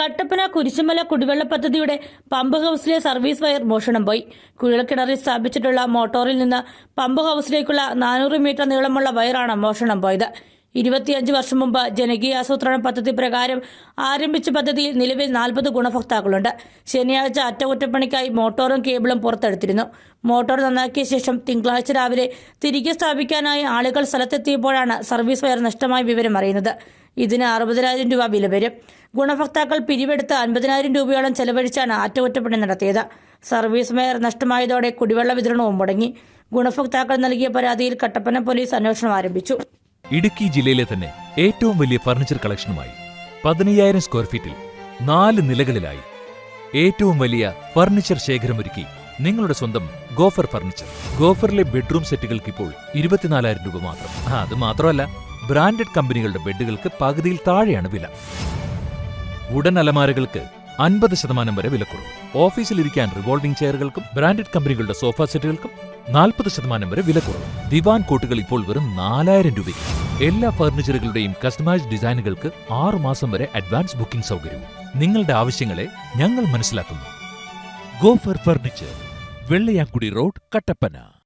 കട്ടപ്പന കുരിശുമല കുടിവെള്ള പദ്ധതിയുടെ പമ്പ് ഹൌസിലെ സർവീസ് വയർ മോഷണം പോയി. കുഴൽക്കിണറിൽ സ്ഥാപിച്ചിട്ടുള്ള മോട്ടോറിൽ നിന്ന് പമ്പ് ഹൌസിലേക്കുള്ള നാനൂറ് മീറ്റർ നീളമുള്ള വയറാണ് മോഷണം പോയത്. ഇരുപത്തിയഞ്ച് വർഷം മുമ്പ് ജനകീയ ആസൂത്രണ പദ്ധതി പ്രകാരം ആരംഭിച്ച പദ്ധതിയിൽ നിലവിൽ നാൽപ്പത് ഗുണഭോക്താക്കളുണ്ട്. ശനിയാഴ്ച അറ്റകുറ്റപ്പണിക്കായി മോട്ടോറും കേബിളും പുറത്തെടുത്തിരുന്നു. മോട്ടോർ നന്നാക്കിയ ശേഷം തിങ്കളാഴ്ച രാവിലെ തിരികെ സ്ഥാപിക്കാനായി ആളുകൾ സ്ഥലത്തെത്തിയപ്പോഴാണ് സർവീസ് വയർ നഷ്ടമായ വിവരം അറിയുന്നത്. ഇതിന് അറുപതിനായിരം രൂപ വില വരും. ഗുണഭോക്താക്കൾ പിരിവെടുത്ത് അൻപതിനായിരം രൂപയോളം ചെലവഴിച്ചാണ് അറ്റകുറ്റപ്പണി നടത്തിയത്. സർവീസ് മേയർ നഷ്ടമായതോടെ കുടിവെള്ള വിതരണവും മുടങ്ങി. ഗുണഭോക്താക്കൾ നൽകിയ പരാതിയിൽ കട്ടപ്പന പോലീസ് അന്വേഷണം ആരംഭിച്ചു. ഇടുക്കി ജില്ലയിലെ തന്നെ ഏറ്റവും വലിയ ഫർണിച്ചർ കളക്ഷനുമായി പതിനയ്യായിരം സ്ക്വയർ ഫീറ്റിൽ നാല് നിലകളിലായി ഏറ്റവും വലിയ ഫർണിച്ചർ ശേഖരമൊരുക്കി നിങ്ങളുടെ സ്വന്തം ഗോഫർ ഫർണിച്ചർ. ഗോഫറിലെ ബെഡ്റൂം സെറ്റുകൾക്ക് ഇപ്പോൾ ഇരുപത്തിനാലായിരം രൂപ മാത്രം. അത് മാത്രമല്ല ബ്രാൻഡഡ് കമ്പനികളുടെ ബെഡുകൾക്ക് പകുതിയിൽ താഴെയാണ് വില. ഉടൻ അലമാരകൾക്ക് അൻപത് ശതമാനം വരെ വിലക്കുറവ് ഓഫീസിലിരിക്കാൻ റിവോൾവിംഗ് ചെയറുകൾക്കും ബ്രാൻഡഡ് കമ്പനികളുടെ സോഫ സെറ്റുകൾക്കും നാൽപ്പത് ശതമാനം വരെ വിലക്കുറവ് ദിവാൻ കോട്ടുകൾ ഇപ്പോൾ വെറും നാലായിരം രൂപയ്ക്ക്. എല്ലാ ഫർണിച്ചറുകളുടെയും കസ്റ്റമൈസ്ഡ് ഡിസൈനുകൾക്ക് ആറു മാസം വരെ അഡ്വാൻസ് ബുക്കിംഗ് സൗകര്യവും. നിങ്ങളുടെ ആവശ്യങ്ങളെ ഞങ്ങൾ മനസ്സിലാക്കുന്നു. Gopher furniture Vellayamkudy road Kattappana.